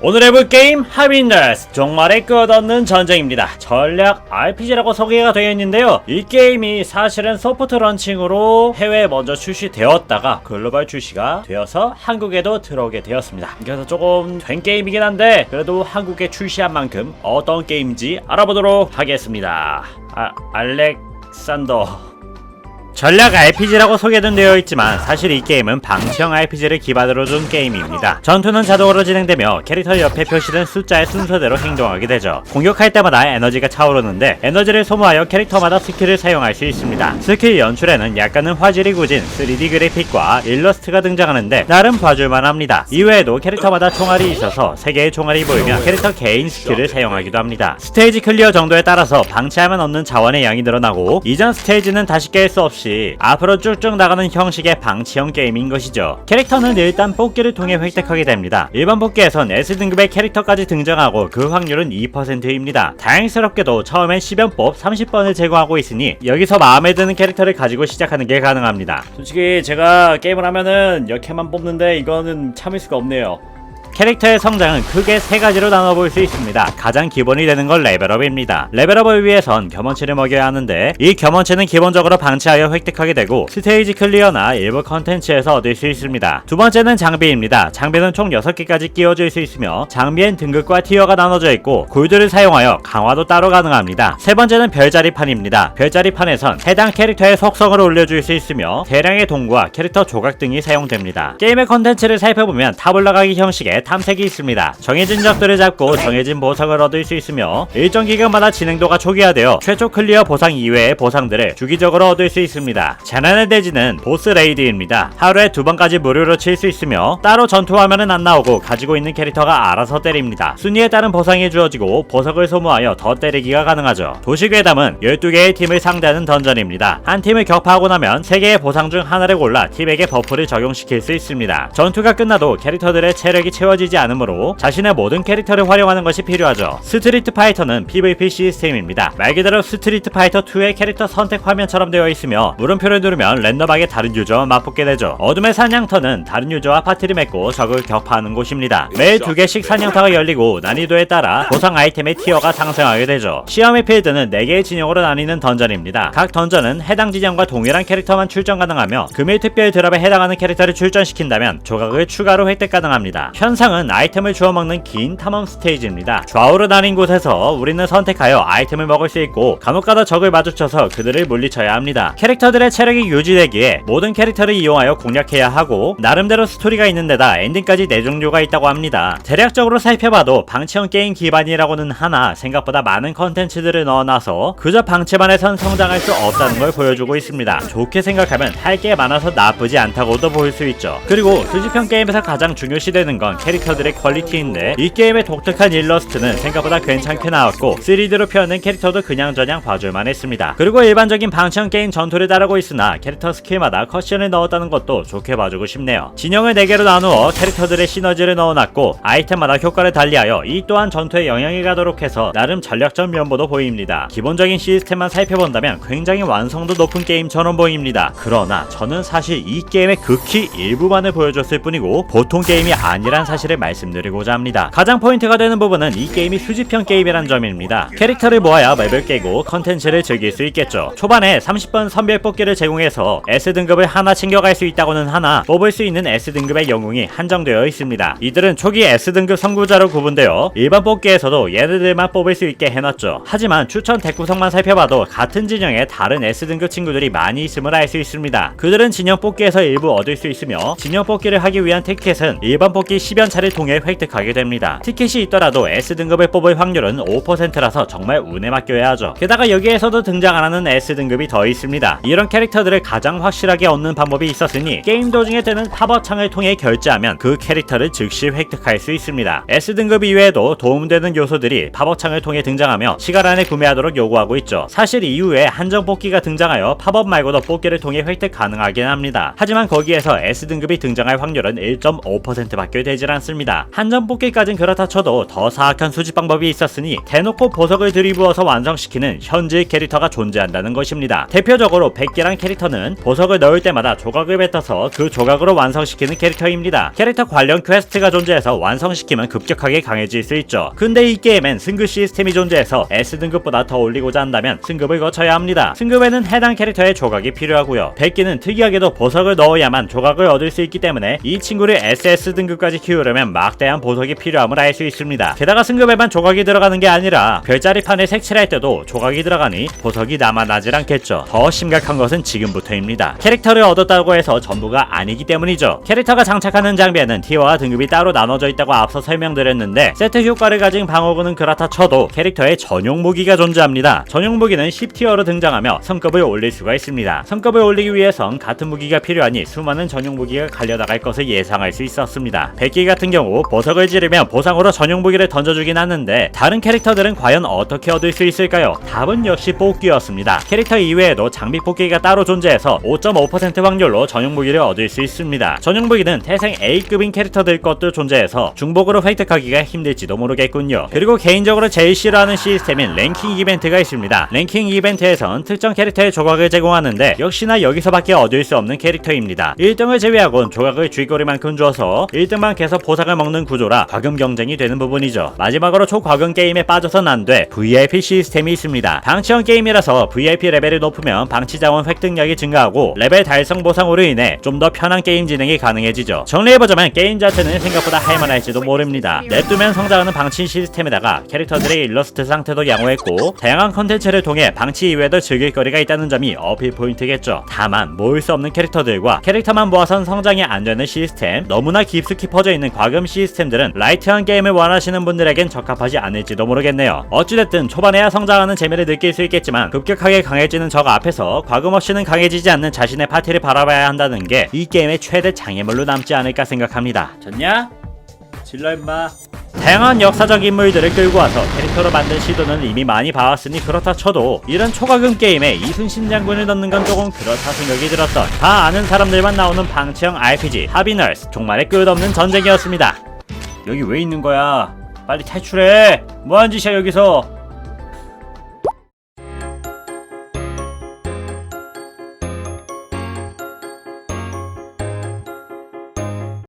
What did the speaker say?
오늘 해볼 게임 하빈더스 종말의 끝없는 전쟁입니다. 전략 RPG라고 소개가 되어 있는데요. 이 게임이 사실은 소프트 런칭으로 해외에 먼저 출시되었다가 글로벌 출시가 되어서 한국에도 들어오게 되었습니다. 그래서 조금 된 게임이긴 한데 그래도 한국에 출시한 만큼 어떤 게임인지 알아보도록 하겠습니다. 아, 알렉산더 전략 RPG라고 소개는 되어 있지만 사실 이 게임은 방치형 RPG를 기반으로 둔 게임입니다. 전투는 자동으로 진행되며 캐릭터 옆에 표시된 숫자의 순서대로 행동하게 되죠. 공격할 때마다 에너지가 차오르는데 에너지를 소모하여 캐릭터마다 스킬을 사용할 수 있습니다. 스킬 연출에는 약간은 화질이 굳은 3D 그래픽과 일러스트가 등장하는데 나름 봐줄만 합니다. 이외에도 캐릭터마다 총알이 있어서 3개의 총알이 보이면 캐릭터 개인 스킬을 사용하기도 합니다. 스테이지 클리어 정도에 따라서 방치하면 얻는 자원의 양이 늘어나고 이전 스테이지는 다시 깰 수 없이 앞으로 쭉쭉 나가는 형식의 방치형 게임인 것이죠. 캐릭터는 일단 뽑기를 통해 획득하게 됩니다. 일반 뽑기에선 S등급의 캐릭터까지 등장하고 그 확률은 2%입니다. 다행스럽게도 처음엔 10연법 30번을 제공하고 있으니 여기서 마음에 드는 캐릭터를 가지고 시작하는 게 가능합니다. 솔직히 제가 게임을 하면은 이렇게만 뽑는데 이거는 참을 수가 없네요. 캐릭터의 성장은 크게 세 가지로 나눠볼 수 있습니다. 가장 기본이 되는 건 레벨업입니다. 레벨업을 위해선 경험치를 먹여야 하는데 이 경험치는 기본적으로 방치하여 획득하게 되고 스테이지 클리어나 일부 컨텐츠에서 얻을 수 있습니다. 두 번째는 장비입니다. 장비는 총 6개까지 끼워질 수 있으며 장비엔 등급과 티어가 나눠져 있고 골드를 사용하여 강화도 따로 가능합니다. 세 번째는 별자리판입니다. 별자리판에선 해당 캐릭터의 속성을 올려줄 수 있으며 대량의 동구와 캐릭터 조각 등이 사용됩니다. 게임의 컨텐츠를 살펴보면 탑 올라가기 형식의 탐색이 있습니다. 정해진 적들을 잡고 정해진 보상을 얻을 수 있으며 일정 기간마다 진행도가 초기화되어 최초 클리어 보상 이외의 보상들을 주기적으로 얻을 수 있습니다. 재난의 대지는 보스 레이드입니다. 하루에 두 번까지 무료로 칠 수 있으며 따로 전투하면은 안 나오고 가지고 있는 캐릭터가 알아서 때립니다. 순위에 따른 보상이 주어지고 보석을 소모하여 더 때리기가 가능하죠. 도시괴담은 12개의 팀을 상대하는 던전입니다. 한 팀을 격파하고 나면 3개의 보상 중 하나를 골라 팀에게 버프를 적용시킬 수 있습니다. 전투가 끝나도 캐릭터들의 체력이 채워 지지 않으므로 자신의 모든 캐릭터를 활용하는 것이 필요하죠. 스트리트 파이터는 PVP 시스템입니다. 말 그대로 스트리트 파이터 2의 캐릭터 선택 화면처럼 되어 있으며 물음표를 누르면 랜덤하게 다른 유저와 맞붙게 되죠. 어둠의 사냥터는 다른 유저와 파티를 맺고 적을 격파하는 곳입니다. 매일 두 개씩 사냥터가 열리고 난이도에 따라 보상 아이템의 티어가 상승하게 되죠. 시험의 필드는 4개의 진영으로 나뉘는 던전입니다. 각 던전은 해당 진영과 동일한 캐릭터만 출전 가능하며 금일 특별 드랍에 해당하는 캐릭터를 출전시킨다면 조각을 추가로 획득 가능합니다. 현상 은 아이템을 주워 먹는 긴 탐험 스테이지입니다. 좌우로 나뉜 곳에서 우리는 선택하여 아이템을 먹을 수 있고 간혹가다 적을 마주쳐서 그들을 물리쳐야 합니다. 캐릭터들의 체력이 유지되기에 모든 캐릭터를 이용하여 공략해야 하고 나름대로 스토리가 있는 데다 엔딩까지 네 종류가 있다고 합니다. 대략적으로 살펴봐도 방치형 게임 기반이라고는 하나 생각보다 많은 컨텐츠들을 넣어놔서 그저 방치만 해선 성장할 수 없다는 걸 보여주고 있습니다. 좋게 생각하면 할 게 많아서 나쁘지 않다고도 볼수 있죠. 그리고 수집형 게임에서 가장 중요시되는 건 캐릭터 들의 퀄리티인데 이 게임의 독특한 일러스트는 생각보다 괜찮게 나왔고 3D로 표현된 캐릭터도 그냥저냥 봐줄만 했습니다. 그리고 일반적인 방치형 게임 전투를 따르고 있으나 캐릭터 스킬마다 컷션을 넣었다는 것도 좋게 봐주고 싶네요. 진영을 4개로 나누어 캐릭터들의 시너지를 넣어놨고 아이템마다 효과를 달리하여 이 또한 전투에 영향이 가도록 해서 나름 전략적 면모도 보입니다. 기본적인 시스템만 살펴본다면 굉장히 완성도 높은 게임처럼 보입니다. 그러나 저는 사실 이 게임의 극히 일부만을 보여줬을 뿐이고 보통 게임이 아니란 사실 을 말씀드리고자 합니다. 가장 포인트가 되는 부분은 이 게임이 수집형 게임이란 점입니다. 캐릭터를 모아야 맵을 깨고 컨텐츠를 즐길 수 있겠죠. 초반에 30번 선별 뽑기를 제공해서 S등급을 하나 챙겨갈 수 있다고는 하나 뽑을 수 있는 S등급의 영웅이 한정되어 있습니다. 이들은 초기 S등급 선구자로 구분되어 일반 뽑기에서도 얘네들만 뽑을 수 있게 해놨죠. 하지만 추천 덱 구성만 살펴봐도 같은 진영에 다른 S등급 친구들이 많이 있음을 알 수 있습니다. 그들은 진영 뽑기에서 일부 얻을 수 있으며 진영 뽑기를 하기 위한 티켓은 일반 뽑기 10연 차를 통해 획득하게 됩니다. 티켓이 있더라도 S등급을 뽑을 확률은 5%라서 정말 운에 맡겨야 하죠. 게다가 여기에서도 등장 안 하는 S등급이 더 있습니다. 이런 캐릭터들을 가장 확실하게 얻는 방법이 있었으니 게임 도중에 뜨는 팝업창을 통해 결제하면 그 캐릭터를 즉시 획득할 수 있습니다. S등급 이외에도 도움되는 요소들이 팝업창을 통해 등장하며 시간 안에 구매하도록 요구하고 있죠. 사실 이후에 한정 뽑기가 등장하여 팝업 말고도 뽑기를 통해 획득 가능하긴 합니다. 하지만 거기에서 S등급이 등장할 확률은 1.5%밖에 되질 않습니다. 않습니다. 한정 뽑기까진 그렇다 쳐도 더 사악한 수집 방법이 있었으니 대놓고 보석을 들이부어서 완성시키는 현질 캐릭터가 존재한다는 것입니다. 대표적으로 100개란 캐릭터는 보석을 넣을 때마다 조각을 뱉어서 그 조각으로 완성시키는 캐릭터입니다. 캐릭터 관련 퀘스트가 존재해서 완성시키면 급격하게 강해질 수 있죠. 근데 이 게임엔 승급 시스템이 존재해서 S등급보다 더 올리고자 한다면 승급을 거쳐야 합니다. 승급에는 해당 캐릭터의 조각이 필요하고요. 100개는 특이하게도 보석을 넣어야만 조각을 얻을 수 있기 때문에 이 친구를 SS 등급까지 키우려 면 막대한 보석이 필요함을 알 수 있습니다. 게다가 승급에만 조각이 들어가는 게 아니라 별자리판을 색칠할 때도 조각이 들어가니 보석이 남아나질 않겠죠. 더 심각한 것은 지금부터입니다. 캐릭터를 얻었다고 해서 전부가 아니기 때문이죠. 캐릭터가 장착하는 장비에는 티어와 등급이 따로 나눠져 있다고 앞서 설명드렸는데 세트 효과를 가진 방어구는 그렇다 쳐도 캐릭터의 전용 무기가 존재합니다. 전용 무기는 10티어로 등장하며 성급을 올릴 수가 있습니다. 성급을 올리기 위해선 같은 무기가 필요하니 수많은 전용 무기가 갈려나갈 것을 예상할 수 있었습니다. 백기 같은 경우 보석을 지르면 보상으로 전용 무기를 던져주긴 하는데 다른 캐릭터들은 과연 어떻게 얻을 수 있을까요? 답은 역시 뽑기였습니다. 캐릭터 이외에도 장비 뽑기가 따로 존재해서 5.5% 확률로 전용 무기를 얻을 수 있습니다. 전용 무기는 태생 A급인 캐릭터들 것도 존재해서 중복으로 획득하기가 힘들지도 모르겠군요. 그리고 개인적으로 제일 싫어하는 시스템인 랭킹 이벤트가 있습니다. 랭킹 이벤트에선 특정 캐릭터의 조각을 제공하는데 역시나 여기서밖에 얻을 수 없는 캐릭터입니다. 1등을 제외하곤 조각을 쥐꼬리만큼 줘서 1등만 계속 보상을 먹는 구조라 과금 경쟁이 되는 부분이죠. 마지막으로 초과금 게임에 빠져선 안 돼 VIP 시스템이 있습니다. 방치형 게임이라서 VIP 레벨이 높으면 방치 자원 획득량이 증가하고 레벨 달성 보상으로 인해 좀 더 편한 게임 진행이 가능해지죠. 정리해보자면 게임 자체는 생각보다 할만할지도 모릅니다. 냅두면 성장하는 방치 시스템에다가 캐릭터들의 일러스트 상태도 양호했고 다양한 컨텐츠를 통해 방치 이외에도 즐길 거리가 있다는 점이 어필 포인트겠죠. 다만 모을 수 없는 캐릭터들과 캐릭터만 모아선 성장이 안 되는 시스템 너무나 깊숙이 퍼져 있는 과금 시스템들은 라이트한 게임을 원하시는 분들에겐 적합하지 않을지도 모르겠네요. 어찌됐든 초반에야 성장하는 재미를 느낄 수 있겠지만 급격하게 강해지는 적 앞에서 과금 없이는 강해지지 않는 자신의 파티를 바라봐야 한다는 게 이 게임의 최대 장애물로 남지 않을까 생각합니다. 졌냐? 질러 임마. 다양한 역사적 인물들을 끌고 와서 캐릭터로 만든 시도는 이미 많이 봐왔으니 그렇다 쳐도 이런 초과금 게임에 이순신 장군을 넣는 건 조금 그렇다 생각이 들었던 다 아는 사람들만 나오는 방치형 RPG 하비널스 정말의 끝없는 전쟁이었습니다. 여기 왜 있는 거야? 빨리 탈출해! 뭐한 짓이야 여기서?